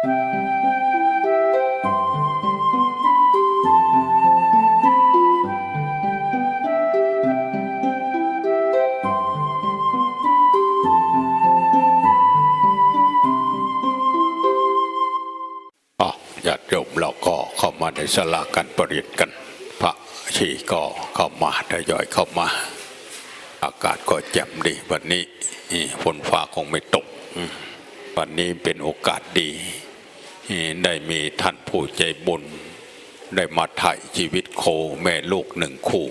อ๋อญาติโยมเราก็เข้ามาในสลาการประเรียนกัน พระชีก็เข้ามาทยอยเข้ามา อากาศก็แจ่มดีวันนี้ฝนฟ้าคงไม่ตก วันนี้เป็นโอกาสดี ได้มีท่านผู้ใจบุญ ได้มาถ่ายชีวิตโคแม่ลูกหนึ่งคู่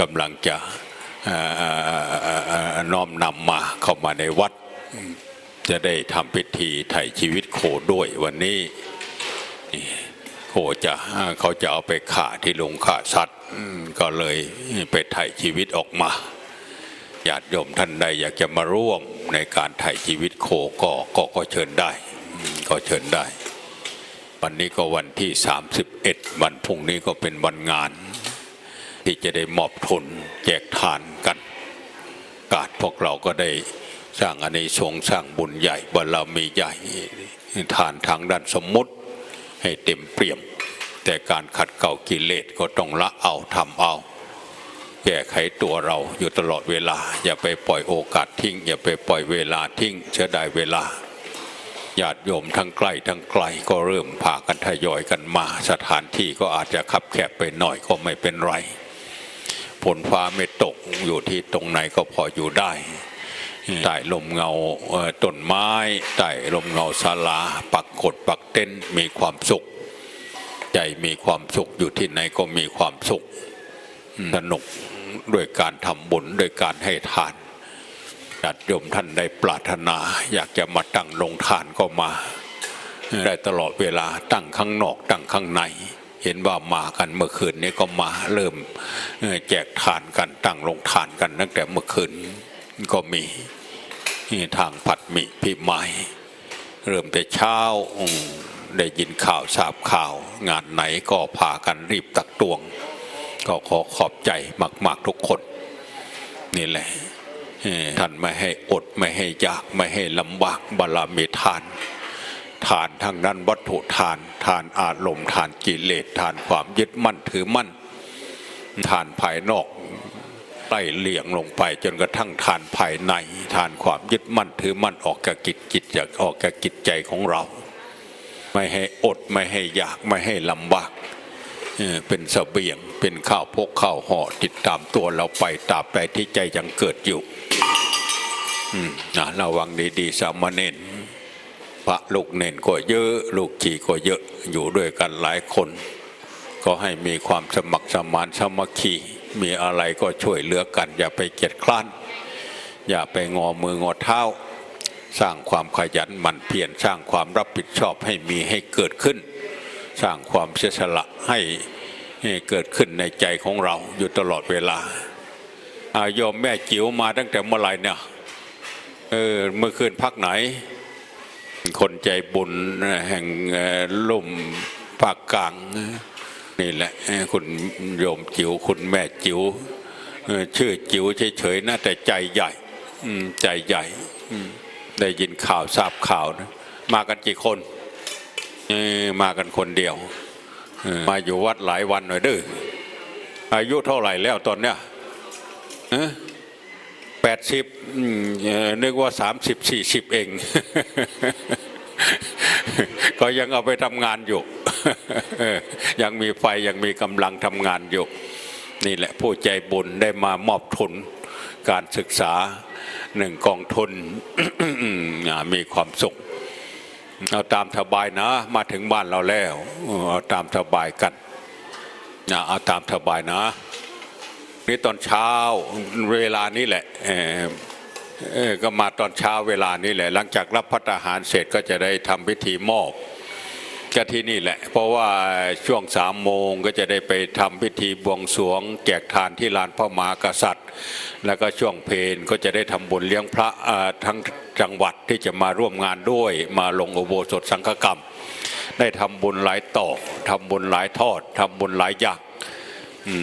กำลังจะน้อมนำมาเข้ามาในวัด จะได้ทำพิธีถ่ายชีวิตโคด้วยวันนี้โคจะเขาจะเอาไปฆ่าที่โรงฆ่าสัตว์ก็เลยไปถ่ายชีวิตออกมาญาติโยมท่านใดอยากจะมาร่วมในการถ่ายชีวิตโคก็ก็เชิญได้ ก็เชิญได้ วันนี้ก็วันที่ 31 วันพรุ่งนี้ก็เป็นวันงาน ที่จะได้มอบทุนแจกทานกันกาดพวกเราก็ได้สร้างอานิสงส์สร้างบุญใหญ่บารมีใหญ่ทานทางด้านสมมุติให้เต็มเปี่ยม แต่การขัดเกลากิเลสก็ต้องละเอาทำเอา แก้ไขตัวเราอยู่ตลอดเวลา อย่าไปปล่อยโอกาสทิ้ง อย่าไปปล่อยเวลาทิ้งเสียดายเวลา ญาติโยมทั้งใกล้ทั้งไกลก็เริ่มพากันทยอยกันมา สถานที่ก็อาจจะคับแคบไปหน่อยก็ไม่เป็นไรฝนฟ้าไม่ตกอยู่ที่ตรงไหนก็พออยู่ได้ใต้ลมเงาต้นไม้ใต้ลมเงาศาลา ปักกดปักเต้นมีความสุข ใจมีความสุขอยู่ที่ไหนก็มีความสุขสนุกด้วยการทำบุญด้วยการให้ทาน ญาติโยมท่านได้ปรารถนา อยากจะมาตั้งลงทานก็มา ได้ตลอดเวลาตั้งข้างนอกตั้งข้างใน เห็นว่ามากันเมื่อคืนนี้ก็มาเริ่มแจกทานกันตั้งลงทานกันตั้งแต่เมื่อคืนก็มีทางผัดหมิพิมายเริ่มแต่เช้าได้ยินข่าวทราบข่าว งานไหนก็พากันรีบตักตวง ก็ขอขอบใจมาก ๆ ทุกคน นี่แหละ ท่านไม่ให้อดไม่ให้ยากไม่ให้ลำบากบารมีทาน ทานทางด้นวัตถุทาน ทานอารมณ์ทานกิเลสทานความยึดมั่นถือมั่น ทานภายนอกไล่เลี่ยงลงไปจนกระทั่งทานภายใน ทานความยึดมั่นถือมั่นออกจากกิจจิตจากออกจากกิจใจของเรา ไม่ให้อดไม่ให้อยากไม่ให้ลำบากเป็นเสบียงเป็นข้าวพกข้าวห่อติดตามตัวเราไปตราบใดที่ใจยังเกิดอยู่ นะระวังดีๆสามเณรพระลูกเน่นก็เยอะ ลูกจีก็เยอะอยู่ด้วยกันหลายคน ก็ให้มีความสมัครสมานสมัคคีมีอะไรก็ช่วยเหลือกัน อย่าไปเกียจคร้าน อย่าไปงอมืองอเท้า สร้างความขยันหมั่นเพียรสร้างความรับผิดชอบให้มีให้เกิดขึ้น สร้างความเสียสละให้ให้เกิดขึ้นในใจของเราอยู่ตลอดเวลาอายอมแม่จิ๋วมาตั้งแต่เมื่อไหร่เนี่ย เออเมื่อคืนพักไหน คนใจบุญแห่งลุ่มภาคกลางนี่แหละคุณโยมจิ๋วคุณแม่จิ๋วชื่อจิ๋วเฉยๆนะแต่ใจใหญ่ใจใหญ่ได้ยินข่าวทราบข่าวนะมากันกี่คนมากันคนเดียวมาอยู่วัดหลายวันหน่อยเด้ออายุเท่าไหร่แล้วตอนเนี้ย แปดสิบนึกว่าสามสิบสี่สิบเอง ก็ยังเอาไปทำงานอยู่ ยังมีไฟยังมีกำลังทำงานอยู่ นี่แหละผู้ใจบุญได้มามอบทุนการศึกษาหนึ่งกองทุนมีความสุขเอาตามสบายนะ มาถึงบ้านเราแล้ว เอาตามสบายกัน เอาตามสบายนะ นี่ตอนเช้าเวลานี้แหละก็มาตอนเช้าเวลานี้แหละ หลังจากรับพัตตาหารเสร็จก็จะได้ทำพิธีมอบก็ที่นี่แหละ เพราะว่าช่วงสามโมงก็จะได้ไปทำพิธีบวงสรวง แจกทานที่ลานพระมหากษัตริย์ แล้วก็ช่วงเพลก็จะได้ทำบุญเลี้ยงพระทั้งจังหวัดที่จะมาร่วมงานด้วย มาลงอุโบสถสังฆกรรม ได้ทำบุญหลายต่อทำบุญหลายทอดทำบุญหลายอย่าง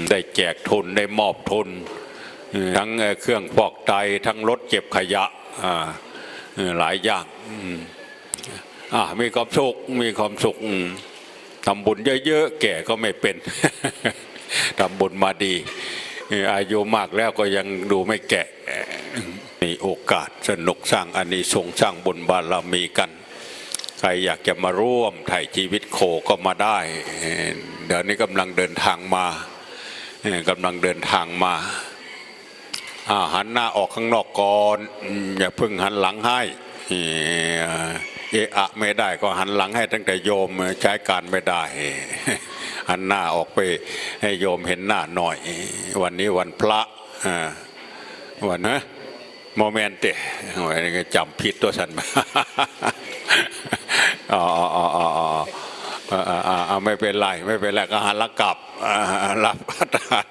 ได้แจกทุนได้มอบทุนเอ่อทั้งเอ่อเครื่องฟอกไตทั้งรถเก็บขยะอ่าเอ่อหลายอย่างอืมอ่ามีความสุขมีความสุขอืมทำบุญเยอะๆแก่ก็ไม่เป็นทำบุญมาดีเอ่ออายุมากแล้วก็ยังดูไม่แก่มีโอกาสสนุกสร้างอานิสงส์สร้างบุญบารมีกัน ใครอยากจะมาร่วมถ่ายชีวิตโคก็มาได้เอ่อเดี๋ยวนี้กำลังเดินทางมาเอ่อ กำลังเดินทางมาหันหน้าออกข้างนอกก่อนอย่าเพิ่งหันหลังให้เอะอะไม่ได้ก็หันหลังให้ตั้งแต่โยมใช้การไม่ได้ หันหน้าออกไปให้โยมเห็นหน้าหน่อย วันนี้วันพระวันนะโมเมนต์เตะโอ้ยนี่ก็จำผิดตัวฉันอ๋ออ๋ออ๋ออ๋อ อ๋ออ่าอ่าอ่าไม่เป็นไรไม่เป็นไรก็หันหลังกลับรับประทาน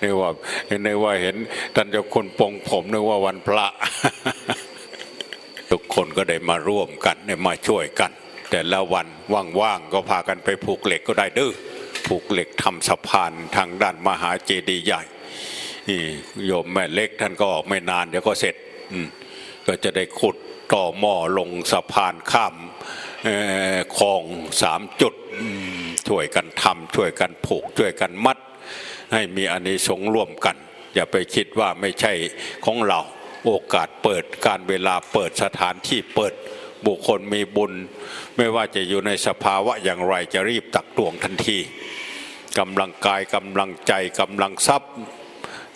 นึกว่านึกว่าเห็นท่านเจ้าคุณปงผมนึกว่าวันพระ ทุกคนก็ได้มาร่วมกันได้มาช่วยกัน แต่ละวันว่างๆก็พากันไปผูกเหล็กก็ได้เด้อผูกเหล็กทำสะพานทางด้านมหาเจดีย์ใหญ่นี่โยมแม่เล็กท่านก็ไม่นานเดี๋ยวก็เสร็จก็จะได้ขุดต่อหม้อลงสะพานข้าม เอ่อคลองสามจุดช่วยกันทำช่วยกันผูกช่วยกันมัด ให้มีอานิสงส์ร่วมกัน อย่าไปคิดว่าไม่ใช่ของเราโอกาสเปิดการเวลาเปิดสถานที่เปิดบุคคลมีบุญ ไม่ว่าจะอยู่ในสภาวะอย่างไรจะรีบตักตวงทันทีกำลังกายกำลังใจกำลังทรัพย์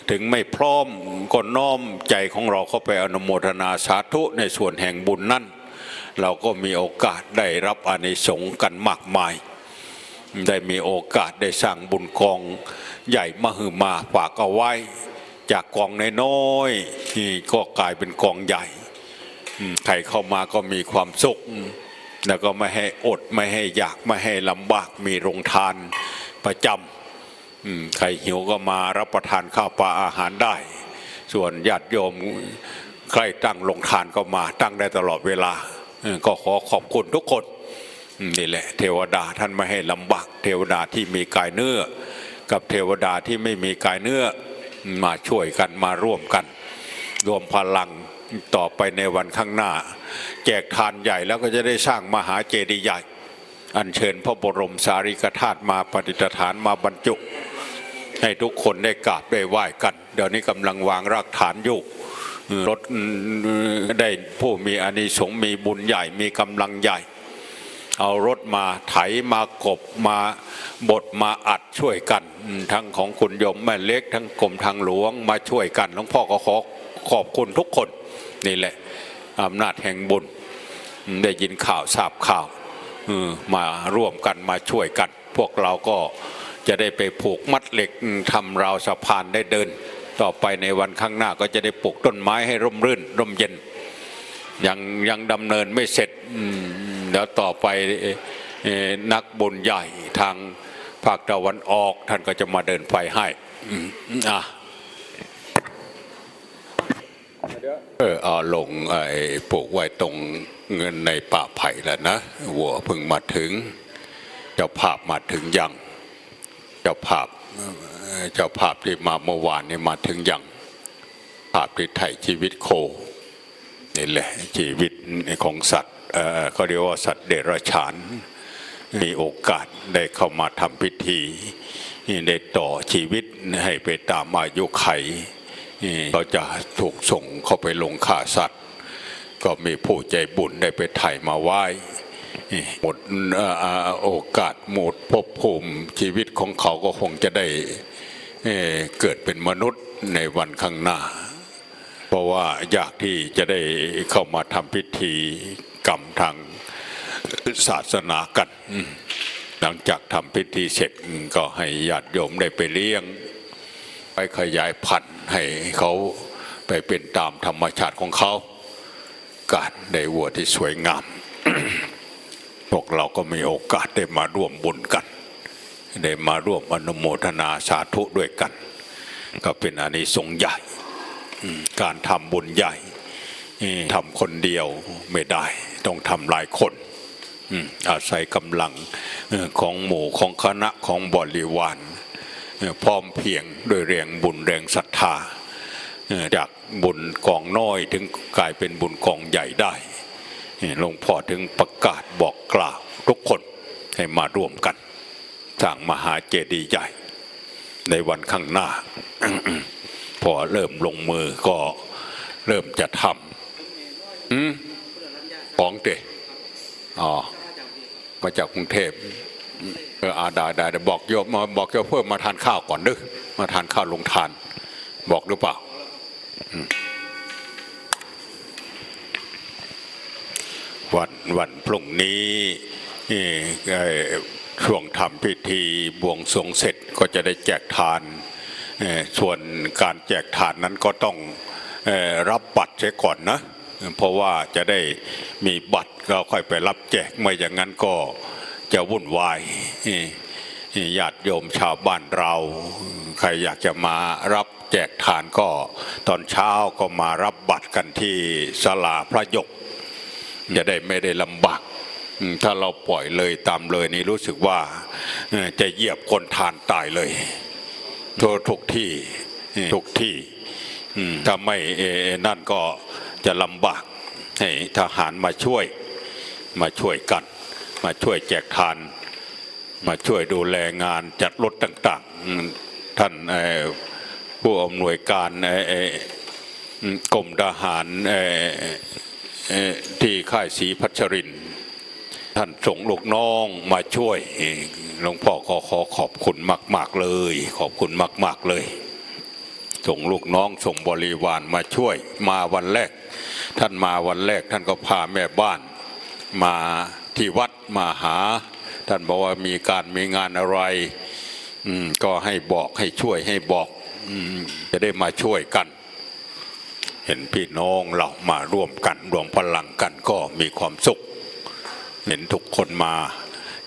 ถึงไม่พร้อมก็น้อมใจของเราเข้าไปอนุโมทนาสาธุในส่วนแห่งบุญนั้น เราก็มีโอกาสได้รับอานิสงส์กันมากมาย ได้มีโอกาสได้สร้างบุญกองใหญ่มหึมาฝากเอาไว้ จากกองน้อยๆที่ก็กลายเป็นกองใหญ่ใครเข้ามาก็มีความสุข แล้วก็ไม่ให้อดไม่ให้อยากไม่ให้ลำบากมีโรงทานประจำใครหิวก็มารับประทานข้าวปลาอาหารได้ ส่วนญาติโยมใครตั้งโรงทานก็มาตั้งได้ตลอดเวลา ก็ขอขอบคุณทุกคนนี่แหละ เทวดาท่านไม่ให้ลำบากเทวดาที่มีกายเนื้อ กับเทวดาที่ไม่มีกายเนื้อมาช่วยกันมาร่วมกัน รวมพลังต่อไปในวันข้างหน้า แจกทานใหญ่แล้วก็จะได้สร้างมหาเจดีย์ใหญ่ อัญเชิญพระบรมสารีริกธาตุมาปฏิฐานมาบรรจุ ให้ทุกคนได้กราบได้ไหว้กัน เดี๋ยวนี้กำลังวางรากฐานอยู่ รถได้ผู้มีอานิสงส์มีบุญใหญ่มีกำลังใหญ่ เอารถมาไถมากบมาบดมาอัดช่วยกัน ทั้งของคุณยมแม่เล็กทั้งกรมทางหลวงมาช่วยกันหลวงพ่อก็ขอขอบคุณทุกคนนี่แหละอำนาจแห่งบุญได้ยินข่าวทราบข่าวมาร่วมกันมาช่วยกัน พวกเราก็จะได้ไปผูกมัดเหล็กทำราวสะพานได้เดิน ต่อไปในวันข้างหน้าก็จะได้ปลูกต้นไม้ให้ร่มรื่น ร่มเย็น ยังยังดำเนินไม่เสร็จเดี๋ยวต่อไปนักบุญใหญ่ทางภาคตะวันออกท่านก็จะมาเดินไฟให้อะเออเอาลงไอ้ปลูกไว้ตรงเงินในป่าไผ่แล้วนะวัวเพิ่งมาถึง เจ้าภาพมาถึงยัง เจ้าภาพ เจ้าภาพที่มาเมื่อวานนี่มาถึงยังภาพที่ไถ่ชีวิตโคนี่แหละชีวิตของสัตว์เอ่อเขาเรียกว่าสัตว์เดรัจฉาน มีโอกาสได้เข้ามาทำพิธีได้ต่อชีวิตให้ไปตามอายุไขเขาจะถูกส่งเข้าไปลงฆ่าสัตว์ ก็มีผู้ใจบุญได้ไปไถ่มาไหว้หมดโอกาสหมดภพภูมิชีวิตของเขาก็คงจะได้ เเกิดเป็นมนุษย์ในวันข้างหน้า เพราะว่าอยากที่จะได้เข้ามาทำพิธีกรรมทางศาสนากัน หลังจากทำพิธีเสร็จก็ให้ญาติโยมได้ไปเลี้ยง ไปขยายพันธุ์ให้เขาไปเป็นตามธรรมชาติของเขาการได้วัวที่สวยงาม พวกเราก็มีโอกาสได้มาร่วมบุญกัน ได้มาร่วมอนุโมทนาสาธุด้วยกัน ก็เป็นอานิสงส์ใหญ่ การทำบุญใหญ่ทำคนเดียวไม่ได้ ต้องทำหลายคนอาศัยกำลังของหมู่ของคณะของบริวารพร้อมเพียงด้วยแรงบุญแรงศรัทธา จากบุญกองน้อยถึงกลายเป็นบุญกองใหญ่ได้หลวงพ่อถึงประกาศบอกกล่าวทุกคนให้มาร่วมกัน สร้างมหาเจดีย์ใหญ่ ในวันข้างหน้า พอเริ่มลงมือก็เริ่มจะทำหืมของเตอ๋อมาจากกรุงเทพเอออาด้ได้ได้บอกโยมมาบอกโยมเพิ่มมาทานข้าวก่อนด้อมาทานข้าวลงทาน บอกหรือเปล่าวันวันพรุ่งนี้นี่ ช่วงทำพิธีบวงสรวงเสร็จก็จะได้แจกทาน ส่วนการแจกทานนั้นก็ต้องรับบัตรเสียก่อนนะ เพราะว่าจะได้มีบัตรก็ค่อยไปรับแจกไม่อย่างนั้นก็จะวุ่นวายญาติโยมชาวบ้านเรา ใครอยากจะมารับแจกทานก็ ตอนเช้าก็มารับบัตรกันที่ศาลาพระยกจะได้ไม่ได้ลำบาก ถ้าเราปล่อยเลยตามเลยนี่รู้สึกว่าจะเหยียบคนทานตายเลยทั่วทุกที่ทุกที่ถ้าไม่นั่นก็จะลำบากให้ทหารมาช่วยมาช่วยกัน มาช่วยแจกทาน มาช่วยดูแลงานจัดรถต่าง ๆ ท่านผู้อำนวยการกรมทหารที่ค่ายศรีพัชรินทร์ ท่านส่งลูกน้องมาช่วยหลวงพ่อขอขอขอบคุณมาก ๆเลย ขอบคุณมาก ๆเลย ส่งลูกน้องส่งบริวารมาช่วย มาวันแรก ท่านมาวันแรก ท่านก็พาแม่บ้าน มาที่วัดมาหา ท่านบอกว่ามีการมีงานอะไรก็ให้บอกให้ช่วยให้บอกอจะได้มาช่วยกัน เห็นพี่น้องเรามาร่วมกันรวมพลังกันก็มีความสุข เห็นทุกคนมา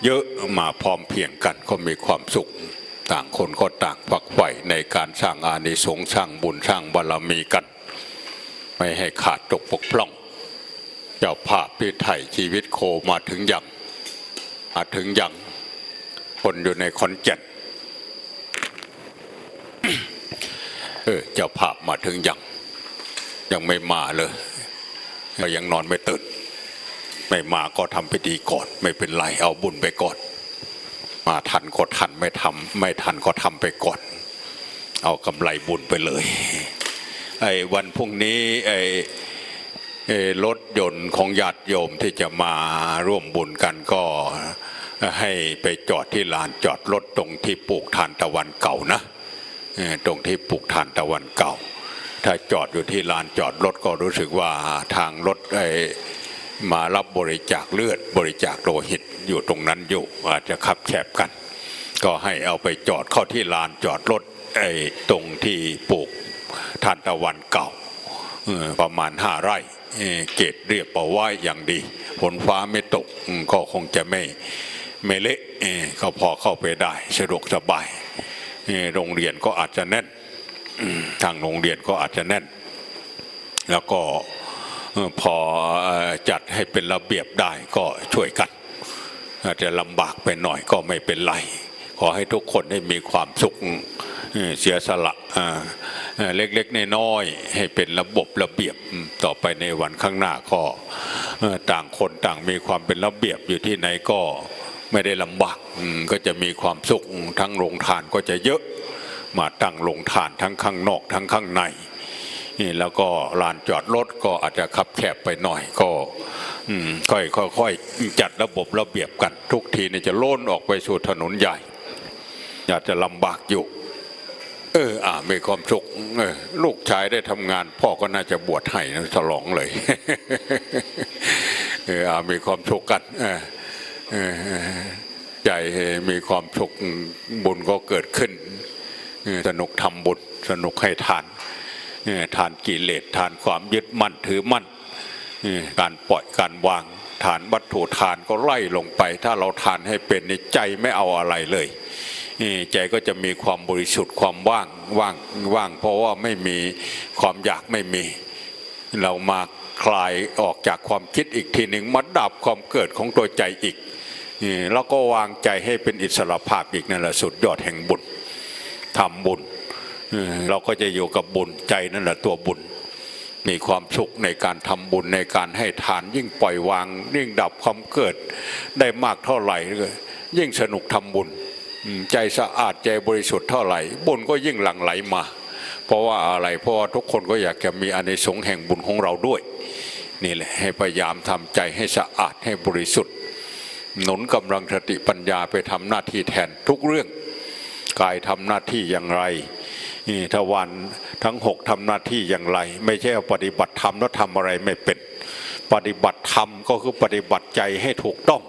เยอะมาพร้อมเพียงกันก็มีความสุข ต่างคนก็ต่างฝักใฝ่ในการสร้างอานิสงส์สร้างบุญสร้างบารมีกัน ไม่ให้ขาดตกปกพร่อง เจ้าภาพที่ไถ่ชีวิตโคมาถึงยังมาถึงยังคนอยู่ในคอนเจ็นเออเจ้าภาพมาถึงยังยังไม่มาเลยก็ยังนอนไม่ตื่น ไม่มาก็ทำพิธีก่อน ไม่เป็นไรเอาบุญไปก่อน มาทันก็ทันไม่ทำไม่ทันก็ทำไปก่อน เอากำไรบุญไปเลยไอ้วันพรุ่งนี้ไอ้รถยนต์ของญาติโยมที่จะมาร่วมบุญกันก็ให้ไปจอดที่ลานจอดรถตรงที่ปลูกทานตะวันเก่านะตรงที่ปลูกทานตะวันเก่า ถ้าจอดอยู่ที่ลานจอดรถก็รู้สึกว่าทางรถไอ้ มารับบริจาคเลือดบริจาคโลหิตอยู่ตรงนั้นอยู่อาจจะขับแคบกัน ก็ให้เอาไปจอดเข้าที่ลานจอดรถไอ้ตรงที่ปลูกทานตะวันเก่าประมาณห้าไร่เกตเรียบเอาไว้อย่างดีฝนฟ้าไม่ตกก็คงจะไม่ไม่เละเอ่อก็พอเข้าไปได้สะดวกสบายโรงเรียนก็อาจจะแน่นทางโรงเรียนก็อาจจะแน่น แล้วก็ พอจัดให้เป็นระเบียบได้ก็ช่วยกันอาจจะลำบากไปหน่อยก็ไม่เป็นไร ขอให้ทุกคนได้มีความสุขเสียสละเล็กๆน้อยๆให้เป็นระบบระเบียบต่อไปในวันข้างหน้าก็ต่างคนต่างมีความเป็นระเบียบอยู่ที่ไหนก็ไม่ได้ลำบากก็จะมีความสุขทั้งโรงทานก็จะเยอะมาตั้งลงทานทั้งข้างนอกทั้งข้างใน แล้วก็ลานจอดรถก็อาจจะขับแคบไปหน่อยก็ค่อยค่อยค่อยจัดระบบระเบียบกันทุกทีเนี่ยจะโล่นออกไปสู่ถนนใหญ่อาจจะลำบากอยู่เอออ่ามีความสุขเออลูกชายได้ทำงาน พ่อก็น่าจะบวชให้นะฉลองเลยเอออ่ามีความสุขกันเออเออใจมีความสุขบุญก็เกิดขึ้นสนุกทำบุญสนุกให้ทาน ทานกิเลสทานความยึดมั่นถือมั่นการปล่อยการวางทานวัตถุทานก็ไล่ลงไป ถ้าเราทานให้เป็นในใจไม่เอาอะไรเลยใจก็จะมีความบริสุทธิ์ความว่างว่างว่าง เพราะว่าไม่มีความอยากไม่มี เรามาคลายออกจากความคิดอีกทีหนึ่งมาดับความเกิดของตัวใจอีกแล้วก็วางใจให้เป็นอิสระภาพอีกนั่นแหละสุดยอดแห่งบุญทำบุญ เราก็จะอยู่กับบุญใจนั่นแหละตัวบุญ มีความสุขในการทำบุญในการให้ทานยิ่งปล่อยวางยิ่งดับความเกิด ได้มากเท่าไหร่ยิ่งสนุกทำบุญ ใจสะอาดใจบริสุทธิ์เท่าไหร่ บุญก็ยิ่งหลั่งไหลมา เพราะว่าอะไรเพราะว่าทุกคนก็อยากจะมีอานิสงส์แห่งบุญของเราด้วยนี่แหละให้พยายามทำใจให้สะอาดให้บริสุทธิ์ หนุนกำลังสติปัญญาไปทำหน้าที่แทนทุกเรื่อง กายทำหน้าที่อย่างไรทวันทั้งหกทำหน้าที่อย่างไร ไม่ใช่ปฏิบัติธรรมแล้วทำอะไรไม่เป็น ปฏิบัติธรรมก็คือปฏิบัติใจให้ถูกต้อง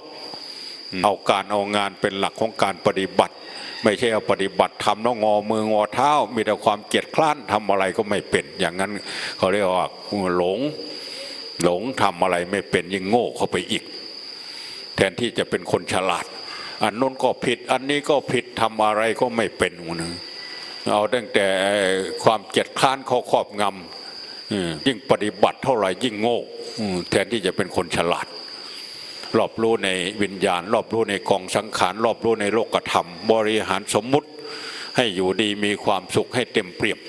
เอาการเอางานเป็นหลักของการปฏิบัติ ไม่ใช่เอาปฏิบัติทำแล้วงอมืองอเท้า มีแต่ความเกียจคร้านทำอะไรก็ไม่เป็น อย่างนั้นเขาเรียกว่าหลงหลงทำอะไรไม่เป็นยิ่งโง่เข้าไปอีก แทนที่จะเป็นคนฉลาด อันนู้นก็ผิด อันนี้ก็ผิดทำอะไรก็ไม่เป็นนะเอาตั้งแต่ความเกียจคร้านเขาครอบงำยิ่งปฏิบัติเท่าไหร่ยิ่งโง่แทนที่จะเป็นคนฉลาด รอบรู้ในวิญญาณ รอบรู้ในกองสังขาร รอบรู้ในโลกธรรม บริหารสมมุติให้อยู่ดีมีความสุขให้เต็มเปี่ยม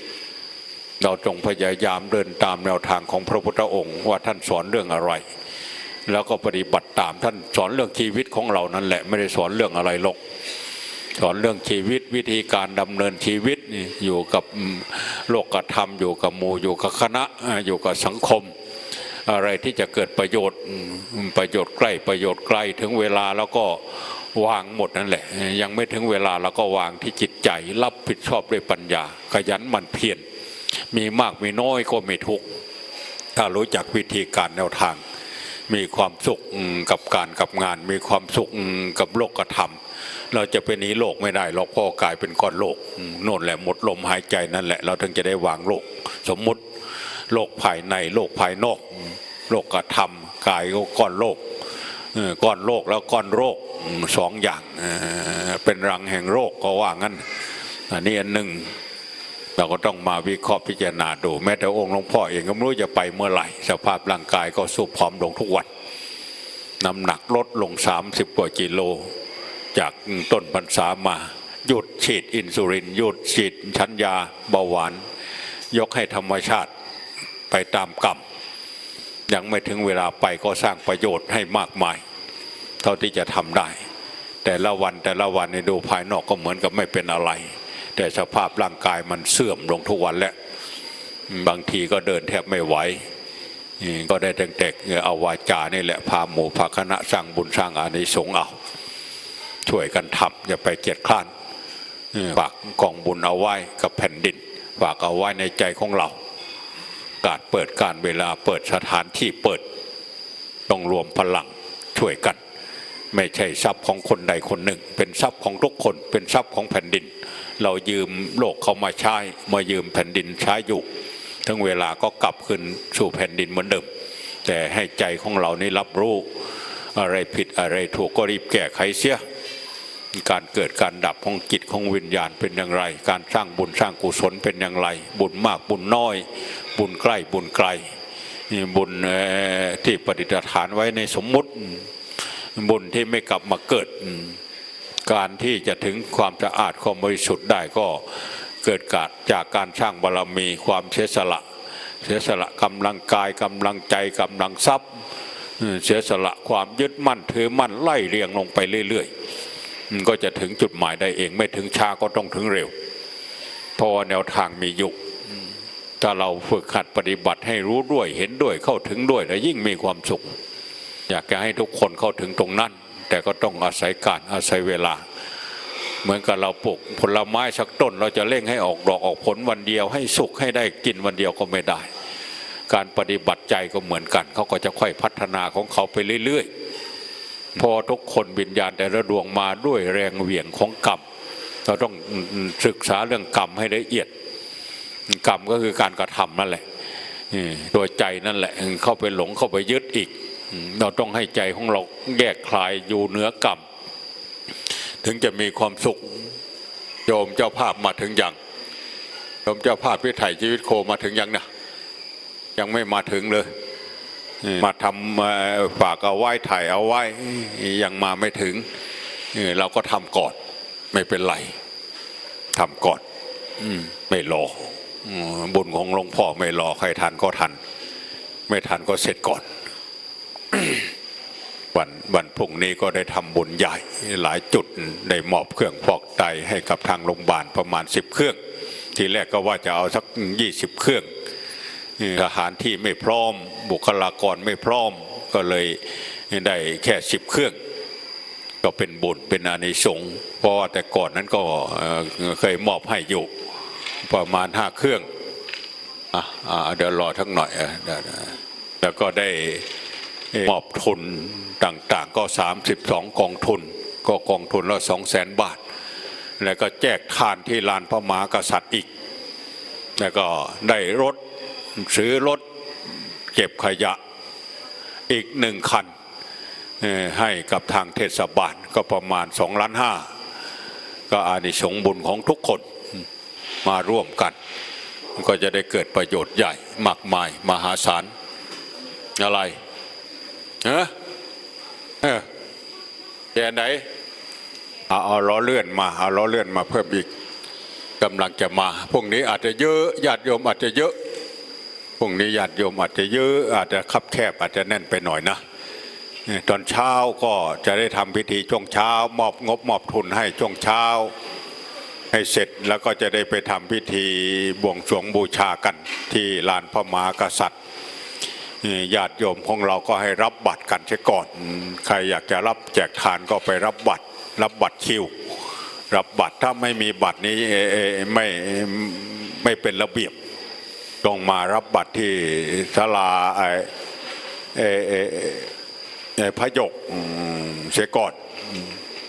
เราจงพยายามเดินตามแนวทางของพระพุทธองค์ว่าท่านสอนเรื่องอะไร แล้วก็ปฏิบัติตามท่านสอนเรื่องชีวิตของเรานั่นแหละ ไม่ได้สอนเรื่องอะไรหรอกสอนเรื่องชีวิตวิธีการดำเนินชีวิตอยู่กับโลกธรรม อยู่กับหมู่อยู่กับคณะอยู่กับสังคม อะไรที่จะเกิดประโยชน์ประโยชน์ใกล้ประโยชน์ไกลถึงเวลาแล้วก็วางหมดนั่นแหละ ยังไม่ถึงเวลาแล้วก็วางที่จิตใจรับผิดชอบด้วยปัญญา ขยันหมันเพียรมีมากมีน้อยก็ไม่ทุกข์ถ้ารู้จักวิธีการแนวทาง มีความสุขกับการกับงาน มีความสุขกับโลกธรรม เราจะไปหนีโลกไม่ได้เราก็กลายเป็นก้อนโลกโน่นแหละหมดลมหายใจนั่นแหละ เราถึงจะได้วางโลก สมมุติโลกภายในโลกภายนอก โลกธรรมกายก็ก้อนโลกก้อนโลกแล้วก้อนโรคสองอย่างเออเป็นรังแห่งโรคก็ว่างั้นอันนี้อันหนึ่ง เราก็ต้องมาวิเคราะห์พิจารณาดู แม้แต่องค์หลวงพ่อเองก็ไม่รู้จะไปเมื่อไหร่ สภาพร่างกายก็สู้ผอมลงทุกวันน้ำหนักลดลง 30 กว่ากิโล จากต้นพรรษามา หยุดฉีดอินซูลิน หยุดฉีดชั้นยาเบาหวาน ยกให้ธรรมชาติไปตามกรรมยังไม่ถึงเวลาไปก็สร้างประโยชน์ให้มากมาย เท่าที่จะทำได้ แต่ละวันแต่ละวันในดูภายนอกก็เหมือนกับไม่เป็นอะไร แต่สภาพร่างกายมันเสื่อมลงทุกวันแล้วบางทีก็เดินแทบไม่ไหวก็ได้แต่เด็กๆเอาวาจานี่แหละพาหมู่พาคณะสร้างบุญสร้างอานิสงส์เอาช่วยกันทำอย่าไปเกียจคร้านฝากกองบุญเอาไว้กับแผ่นดิน ฝากเอาไว้ในใจของเรา การเปิดการเวลาเปิดสถานที่เปิดต้องรวมพลังช่วยกัน ไม่ใช่ทรัพย์ของคนใดคนหนึ่ง เป็นทรัพย์ของทุกคนเป็นทรัพย์ของแผ่นดิน เรายืมโลกเขามาใช้มายืมแผ่นดินใช้อยู่ถึงเวลาก็กลับคืนสู่แผ่นดินเหมือนเดิมแต่ให้ใจของเรานี่รับรู้อะไรผิดอะไรถูกก็รีบแก้ไขเสียการเกิดการดับของจิตของวิญญาณเป็นอย่างไร การสร้างบุญสร้างกุศลเป็นอย่างไร บุญมากบุญน้อย บุญใกล้บุญไกลนี่บุญที่ปฏิฐานไว้ในสมมุติ บุญที่ไม่กลับมาเกิด การที่จะถึงความสะอาดความบริสุทธิ์ได้ก็เกิดกาจากการสร้างบารรมีความเสียสละ เสียสละกำลังกายกำลังใจกำลังทรัพย์เสียสละความยึดมั่นถือมั่นไล่เรียงลงไปเรื่อยๆก็จะถึงจุดหมายได้เอง ไม่ถึงช้าก็ต้องถึงเร็วเพราะแนวทางมีอยู่ถ้าเราฝึกหัดปฏิบัติให้รู้ด้วยเห็นด้วยเข้าถึงด้วยแล้วยิ่งมีความสุข อยากจะให้ทุกคนเข้าถึงตรงนั้น แต่ก็ต้องอาศัยการอาศัยเวลา เหมือนกับเราปลูกผลไม้สักต้น เราจะเร่งให้ออกดอกออกผลวันเดียว ให้สุกให้ได้กินวันเดียวก็ไม่ได้ การปฏิบัติใจก็เหมือนกัน เขาก็จะค่อยพัฒนาของเขาไปเรื่อยๆ พอทุกคนวิญญาณแต่ละดวงมาด้วยแรงเหวี่ยงของกรรมเราต้องศึกษาเรื่องกรรมให้ละเอียด กรรมก็คือการกระทำนั่นแหละตัวใจนั่นแหละเข้าไปหลงเข้าไปยึดอีก เราต้องให้ใจของเราแยกคลายอยู่เหนือกรรม ถึงจะมีความสุขโยมเจ้าภาพมาถึงยังโยมเจ้าภาพพิถ่ายชีวิตโคมาถึงยังนะยังไม่มาถึงเลย มาทำเอ่อฝากเอาไว้ถ่ายเอาไว้ยังมาไม่ถึงเราก็ทำก่อนไม่เป็นไรทำก่อนไม่รออืมบุญของหลวงพ่อไม่รอใครทันก็ทัน ไม่ทันก็เสร็จก่อน วันวันพรุ่งนี้ก็ได้ทำบุญใหญ่หลายจุดได้มอบเครื่องฟอกไตให้กับทางโรงพยาบาลประมาณสิบเครื่อง ทีแรกก็ว่าจะเอาสักยี่สิบเครื่องทหารที่ไม่พร้อม บุคลากรไม่พร้อม ก็เลยได้แค่สิบเครื่อง ก็เป็นบุญเป็นอานิสงส์เพราะว่าแต่ก่อนนั้นก็เคยมอบให้อยู่ประมาณห้าเครื่องอะอะเดี๋ยวรอทั้งหน่อยแล้วก็ได้ มอบทุนต่างๆ ก็ 32 กองทุน ก็กองทุนละสองแสนบาท แล้วก็แจกทานที่ลานพระมหากษัตริย์อีก แล้วก็ได้รถซื้อรถเก็บขยะอีกหนึ่งคันให้กับทางเทศบาลก็ประมาณสองล้านห้าก็อานิสงส์บุญของทุกคนมาร่วมกัน ก็จะได้เกิดประโยชน์ใหญ่มากมายมหาศาลอะไร เออเออแกไหนเอาเอาล้อเลื่อนมาเอาล้อเลื่อนมาเพิ่มอีกกำลังจะมาพรุ่งนี้อาจจะเยอะญาติโยมอาจจะเยอะพรุ่งนี้ญาติโยมอาจจะเยอะอาจจะคับแคบอาจจะแน่นไปหน่อยนะตอนเช้าก็จะได้ทำพิธีช่วงเช้า มอบงบมอบทุนให้ช่วงเช้า ให้เสร็จแล้วก็จะได้ไปทำพิธีบวงสรวงบูชากันที่ลานพระมหากษัตริย์ ญาติโยมของเราก็ให้รับบัตรกันเสียก่อน ใครอยากจะรับแจกทานก็ไปรับบัตร รับบัตรคิว รับบัตรถ้าไม่มีบัตรนี้ไม่ไม่เป็นระเบียบ ต้องมารับบัตรที่ศาลาไอพระยกเสียก่อน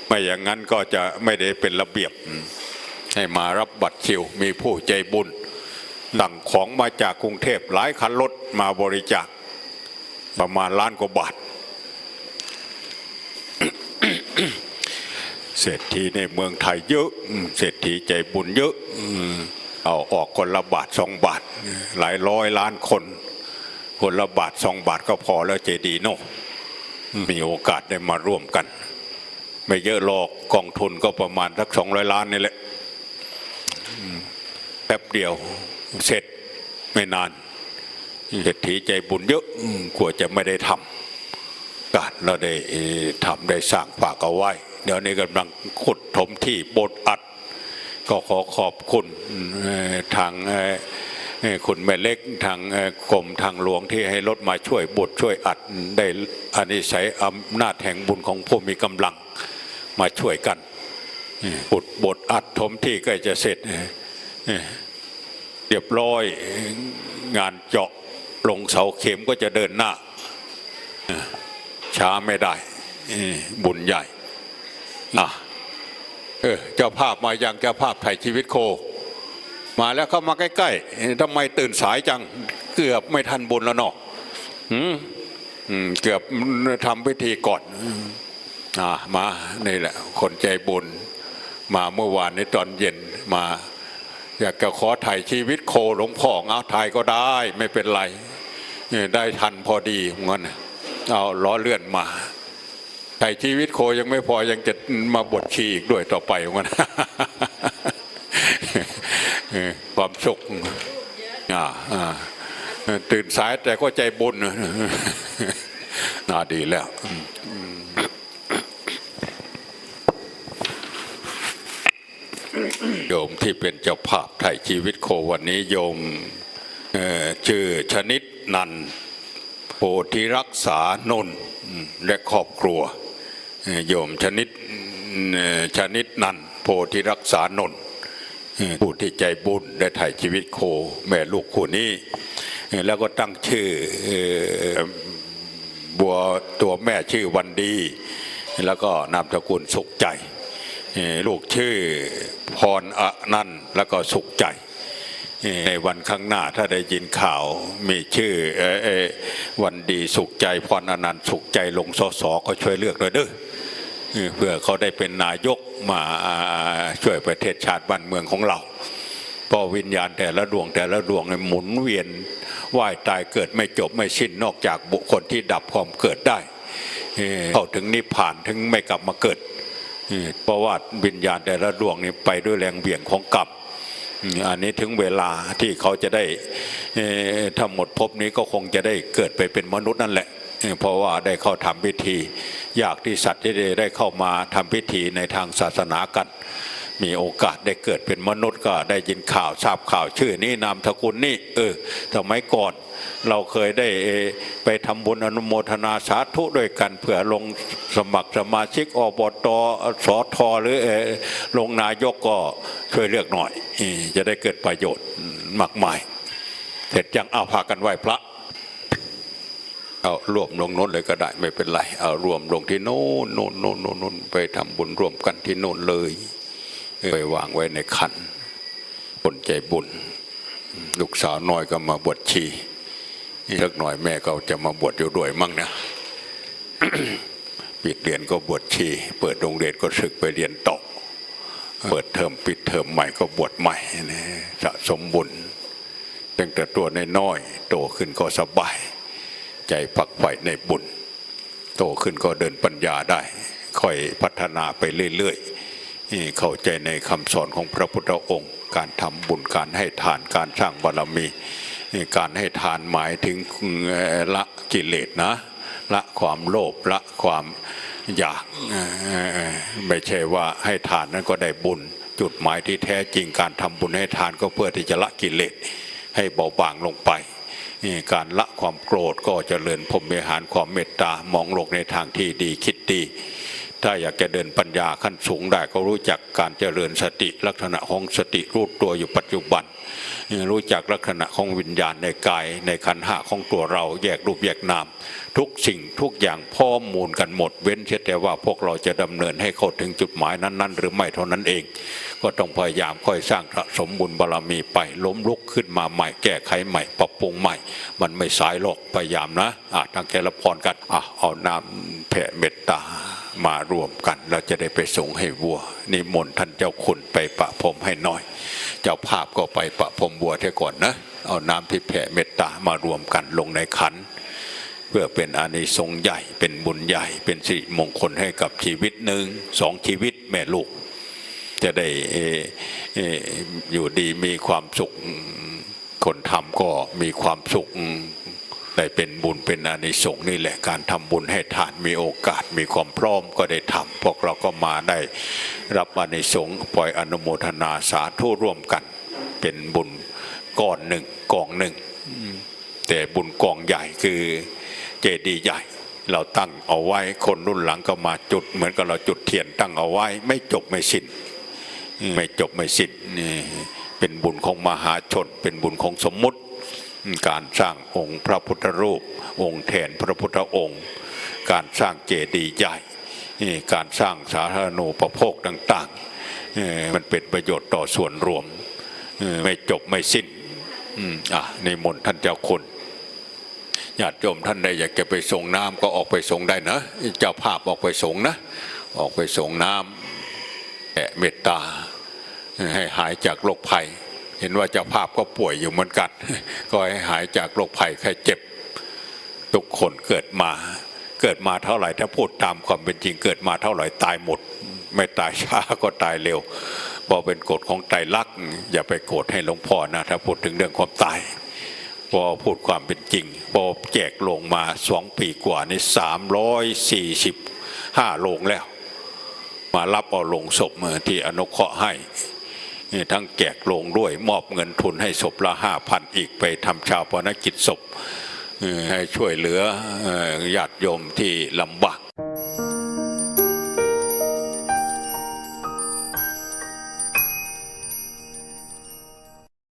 ไม่อย่างนั้นก็จะไม่ได้เป็นระเบียบ ให้มารับบัตรคิว มีผู้ใจบุญสั่งของมาจากกรุงเทพหลายคันรถมาบริจาค ประมาณล้านกว่าบาท เศรษฐีในเมืองไทยเยอะ เศรษฐีใจบุญเยอะ เอาออกคนละบาทสองบาท หลายร้อยล้านคน คนละบาทสองบาทก็พอแล้วเจดีย์โนมีโอกาสได้มาร่วมกัน ไม่เยอะหรอกกองทุนก็ประมาณสักสองร้อยล้านนี่แหละแป๊บเดียวเสร็จไม่นาน เศรษฐีใจบุญเยอะกลัวจะไม่ได้ทำการเราได้ทำได้สร้างฝากเอาไว้ เดี๋ยวนี้กำลังขุดถมที่บดอัด ก็ขอขอบคุณทางคุณแม่เล็กทางกรมทางหลวงที่ให้รถมาช่วยบดช่วยอัดได้อานิสัยอำนาจแห่งบุญของผู้มีกำลังมาช่วยกันบดบดอัดถมที่ใกล้จะเสร็จเรียบร้อยงานเจาะ ลงเสาเข็มก็จะเดินหน้า ช้าไม่ได้ บุญใหญ่อะเออเจ้าภาพมายังเจ้าภาพไถ่ชีวิตโค มาแล้วเข้ามาใกล้ๆทำไมตื่นสายจังเกือบไม่ทันบุญแล้วเนาะอืมเกือบทำพิธีก่อนอ่ามานี่แหละ คนใจบุญ มาเมื่อวานในตอนเย็นมาอยากจะขอถ่ายชีวิตโคหลวงพ่อเอาถ่ายก็ได้ไม่เป็นไร ได้ทันพอดีเงั้นเอาล้อเลื่อนมาไถ่ชีวิตโคยังไม่พอยังจะมาบทชีอีกด้วยต่อไปมันความสุขตื่นสายแต่ก็ใจบุญน่าดีแล้วโยมที่เป็นเจ้าภาพไถ่ชีวิตโควันนี้โยมชื่อชนิด นันโพธิรักษานนและครอบครัว โยมชนิดชนิดนันโพธิรักษานนผู้ที่ใจบุญได้ถ่ายชีวิตโคแม่ลูกคู่นี้ แล้วก็ตั้งชื่อบัวตัวแม่ชื่อวันดี แล้วก็นามสกุลสุขใจ ลูกชื่อพรอนันต์แล้วก็สุขใจ ในวันข้างหน้าถ้าได้ยินข่าวมีชื่ออวันดีสุขใจพรอนันต์สุขใจลงสสก็ช่วยเลือกด้วยเด้อเออเพื่อเขาได้เป็นนายกมาช่วยประเทศชาติบ้านเมืองของเราเพราะวิญญาณแต่ละดวงแต่ละดวงหมุนเวียนว่ายตายเกิดไม่จบไม่สิ้นนอกจากบุคคลที่ดับความเกิดได้เออเข้าถึงนิพพานถึงไม่กลับมาเกิดเพราะว่าวิญญาณแต่ละดวงนี่ไปด้วยแรงเบี่ยงของกรรม อันนี้ถึงเวลาที่เขาจะได้ถ้าหมดภพนี้ก็คงจะได้เกิดไปเป็นมนุษย์นั่นแหละเอ่อเพราะว่าได้เข้าทำพิธี อยากที่สัตว์ที่ได้เข้ามาทำพิธีในทางศาสนากันมีโอกาสได้เกิดเป็นมนุษย์ก็ได้ยินข่าวทราบข่าวชื่อนี้นามสกุลนี่เออสมัยก่อน เราเคยได้ไปทำบุญอนุโมทนาสาธุด้วยกันเผื่อลงสมัครสมาชิกอบตสอทอหรือเอ่ลงนายกก็ช่วยเลือกหน่อย จะได้เกิดประโยชน์มากมาย เสร็จยังเอาพากันไหว้พระเอารวมลงโน้นเลยก็ได้ไม่เป็นไรเอารวมลงที่โน้นโน้นโน้นโน้นโน้นไปทำบุญรวมกันที่โน้นเลยไปวางไว้ในขันบนใจบุญ ลูกสาวน้อยก็มาบวชชี สักหน่อยแม่ก็จะมาบวชอยู่ด้วยมั่งนะปิดเรียนก็บวชชีเปิดโรงเรียนก็ศึกไปเรียนต่อเปิดเทอมปิดเทอมใหม่ก็บวชใหม่นะสะสมบุญตั้งแต่ตัวน้อยๆโตขึ้นก็สบาย ใจฝักใฝ่ในบุญ โตขึ้นก็เดินปัญญาได้ ค่อยพัฒนาไปเรื่อยๆเข้าใจในคำสอนของพระพุทธองค์ การทำบุญการให้ทานการสร้างบารมี การให้ทานหมายถึงละกิเลสนะละความโลภละความอยากไม่ใช่ว่าให้ทานนั้นก็ได้บุญ จุดหมายที่แท้จริงการทำบุญให้ทานก็เพื่อที่จะละกิเลสให้เบาบางลงไป การละความโกรธก็จเจริญพรมวิหารความเมตตามองโลกในทางที่ดีคิดดี ถ้าอยากจะเดินปัญญาขั้นสูงได้ก็รู้จักการเจริญสติลักษณะของสติรู้ตัวอยู่ปัจจุบัน รู้จักลักษณะของวิญญาณในกายในขันห้าของตัวเรา แยกรูปแยกนาม ทุกสิ่งทุกอย่างพ้อมมูลกันหมด เว้นเช่แต่ว่าพวกเราจะดำเนินให้เข้าถึงจุดหมายนั้น ๆ หรือไม่เท่านั้นเอง ก็ต้องพยายามค่อยสร้างสะสมบุญบารมีไปล้มลุกขึ้นมาใหม่แก้ไขใหม่ ปรับปรุงใหม่ มันไม่สายหรอกพยายามนะอะทางแกละพรกันอะเอาน้ำแผ่เมตตา มารวมกัน เราจะได้ไปส่งให้วัวนิมนต์ท่านเจ้าคุณไปประพรมให้น่อย เจ้าภาพก็ไปประพรมวัวเท่ก่อนนะเอาน้ำที่แผ่เมตตามารวมกันลงในขันเพื่อเป็นอานิสงส์ใหญ่เป็นบุญใหญ่ เป็นสิริมงคลให้กับชีวิตหนึ่งสองชีวิตแม่ลูก จะได้เอ่ออ่ออยู่ดีมีความสุขคนทำก็มีความสุข ได้เป็นบุญเป็นอานิสงส์นี่แหละการทำบุญให้ทานมีโอกาสมีความพร้อมก็ได้ทำพวกเราก็มาได้รับอานิสงส์ปล่อยอนุโมทนาสาธุร่วมกัน เป็นบุญก้อนหนึ่งกองหนึ่ง แต่บุญกองใหญ่คือเจดีย์ใหญ่เราตั้งเอาไว้คนรุ่นหลังก็มาจุด เหมือนกับเราจุดเทียนตั้งเอาไว้ ไม่จบไม่สิ้น ไม่จบไม่สิ้นนี่เป็นบุญของมหาชน เป็นบุญของสมมุติ การสร้างองค์พระพุทธรูป องค์แทนพระพุทธองค์ การสร้างเจดีย์ใหญ่การสร้างสาธารณูปโภคต่างๆมันเป็นประโยชน์ต่อส่วนรวมไม่จบไม่สิ้นอะในมนท่านเจ้าคุณญาติโยมท่านใดอยากจะไปส่งน้ำก็ออกไปส่งได้นะ เจ้าภาพออกไปส่งนะ ออกไปส่งน้ำแผ่เมตตาให้หายจากโรคภัย เห็นว่าเจ้าภาพก็ป่วยอยู่เหมือนกัน ก็ให้หายจากโรคภัยไข้เจ็บ ทุกคนเกิดมา เกิดมาเท่าไหร่ถ้าพูดตามความเป็นจริงเกิดมาเท่าไหร่ตายหมด ไม่ตายช้าก็ตายเร็วพอเป็นกฎของไตรลักษณ์อย่าไปโกรธให้หลวงพ่อนะถ้าพูดถึงเรื่องความตายพอพูดความเป็นจริง พอแจกลงมาสองปีกว่านี่สามร้อยสี่สิบห้าลงแล้ว มารับเอาลงศพที่อนุเคราะห์ให้ ทั้งแจกลงด้วยมอบเงินทุนให้ศพละห้าพันอีกไปทำชาวพนกิจศพให้ช่วยเหลือญาติโยมที่ลำบาก